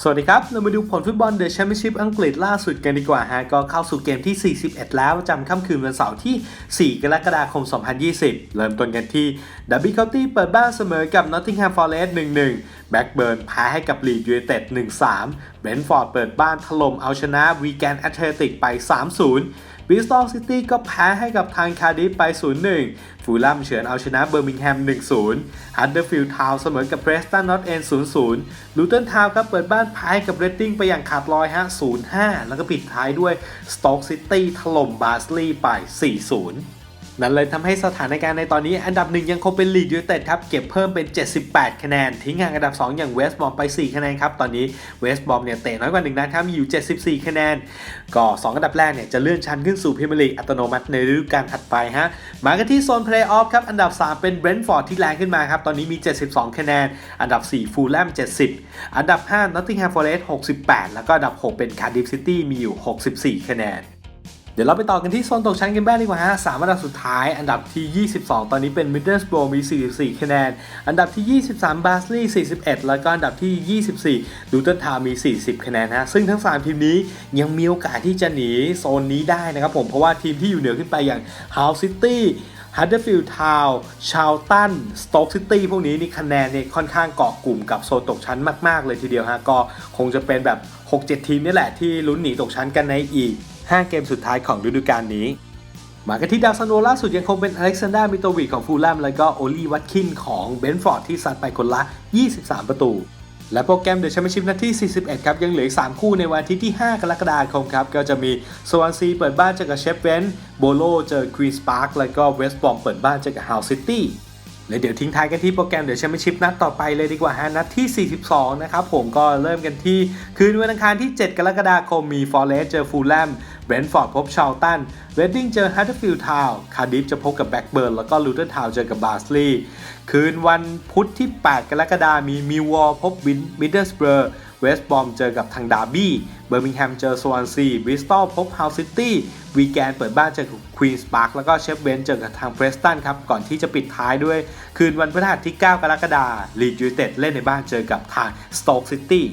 สวัสดีครับ เรามาดูผลฟุตบอลเดอะแชมเปี้ยนชิพอังกฤษล่าสุดกันดีกว่าฮะ ก็เข้าสู่เกมที่ 41 แล้วจำค่ำคืนวันเสาร์ที่ 4 กรกฎาคม 2020 เริ่มต้นกันที่ดับบี้เคาน์ตี้เปิดบ้านเสมอกับนอตติงแฮมฟอร์เรสต์1-1 แบ็กเบิร์นแพ้ให้กับลีดยูไนเต็ด1-3 เบนฟอร์ดเปิดบ้านถล่มเอาชนะวีแกนแอตเลติกไป 3-0บิสตอลซิตี้ก็แพ้ให้กับทางคาร์ดิฟไป 0-1 ฟูลลัมเฉือนเอาชนะเบอร์มิงแฮม 1-0 ฮัตเดอร์ฟิลด์ทาวน์เสมอกับเ r รสตันนอตเอน 0-0 ลูเทนทาวน์ครับเปิดบ้านแพ้ให้กับเรดดิ้งไปอย่างขาดลอยฮะ 0-5 แล้วก็ปิดท้ายด้วยสโต๊กซิตี้ถล่มบาสลีย์ไป 4-0 นั่นเลยทำให้สถานการณ์ในตอนนี้อันดับหนึ่งยังคงเป็นลีดยูไนเต็ดครับ เก็บเพิ่มเป็น 78 คะแนน ทิ้งห่างอันดับ 2 อย่างเวสต์บอมไป 4 คะแนนครับ ตอนนี้เวสต์บอมเนี่ยเตะน้อยกว่า 1นัดครับมีอยู่ 74 คะแนน ก็ 2 อันดับแรกเนี่ยจะเลื่อนชั้นขึ้นสู่พรีเมียร์ลีกอัตโนมัติในฤดูกาลถัดไปฮะมากันที่โซนเพลย์ออฟครับอันดับ 3 เป็นเบรนท์ฟอร์ดที่แรงขึ้นมาครับตอนนี้มี 72 คะแนน อันดับ 4 ฟูลแลม 70 อันดับ5นอตติงแฮมฟอร์เรสต์68 แล้วก็อันดับ 6 เป็นคาร์ดิฟซิตี้มีอยู่ 64 คะแนน เดี๋ยวเราไปต่อกันที่โซนตกชั้นกันบ้างดีกว่าฮะสามอันดับสุดท้าย อันดับที่ 22 ตอนนี้เป็นมิดเดิลสโบมี 44 คะแนน อันดับที่ 23 บาสลีย์41 แล้วก็อันดับที่ 24 ดูเตอร์ทาวมี 40 คะแนนฮะ ซึ่งทั้ง 3 ทีมนี้ยังมีโอกาสที่จะหนีโซนนี้ได้นะครับผม เพราะว่าทีมที่อยู่เหนือขึ้นไปอย่างฮาวซิตี้ฮัตเดอร์ฟิลด์ทาวน์ชาวตัน สโต๊กซิตี้ พวกนี้นี่คะแนนเนี่ยค่อนข้างเกาะกลุ่มกับโซนตกชั้นมาก ๆ เลยทีเดียวฮะ ก็คงจะเป็นแบบ 6-7 ทีมนี่แหละที่ลุ้นหนีตกชั้นกันในอีก 5 เกมสุดท้ายของฤดูกาลนี้ มากันที่ดาวซันโวล่าสุดยังคงเป็นอเล็กซานดรามิโตวิชของฟูลแลมแล้วก็โอลีวัตคินของเบนฟอร์ดที่ซัดไปคนละ 23 ประตู และโปรแกรมเดอะแชมเปี้ยนชิพนัดที่ 41 ครับ ยังเหลืออีก 3 คู่ในวันอาทิตย์ที่ 5 กรกฎาคมครับ ก็จะมีสวอนซีเปิดบ้านเจอกับเชฟเวนโบโลเจอควีนส์พาร์คแล้วก็เวสต์บอมเปิดบ้านเจอกับฮาวซิตี้ และเดี๋ยวทิ้งท้ายกันที่โปรแกรมเดอะแชมเปี้ยนชิพนัดต่อไปเลยดีกว่าฮะนัดที่ 42 นะครับผมก็เริ่มกันที่คืนวันอังคารที่ 7 กรกฎาคมมีฟอร์เรสเจอฟูลแลมเบรนท์ฟอร์ดพบชาลตันเวดดิ้งเจอฮัตเตอร์ฟิลด์ทาวน์คาร์ดิฟจะพบกับแบ็กเบิร์นแล้วก็ลูเทนทาวน์เจอกับบาสลีย์คืนวันพุธที่ 8 กรกฎาคมมีมิววอลพบวินมิดเดิลสเบอร์ เวสต์บอมเจอกับทางดาร์บี้เบอร์มิงแฮมเจอสวอนซีบริสตอลพบฮาวซิตี้วีแกนเปิดบ้านเจอกับควีนส์พาร์คแล้วก็เชฟเวนเจอกับทางเพรสตันครับ ก่อนที่จะปิดท้ายด้วย คืนวันพฤหัสที่ 9 กรกฎาคมลีดยูไนเต็ดเล่นในบ้านเจอกับทางสโต๊กซิตี้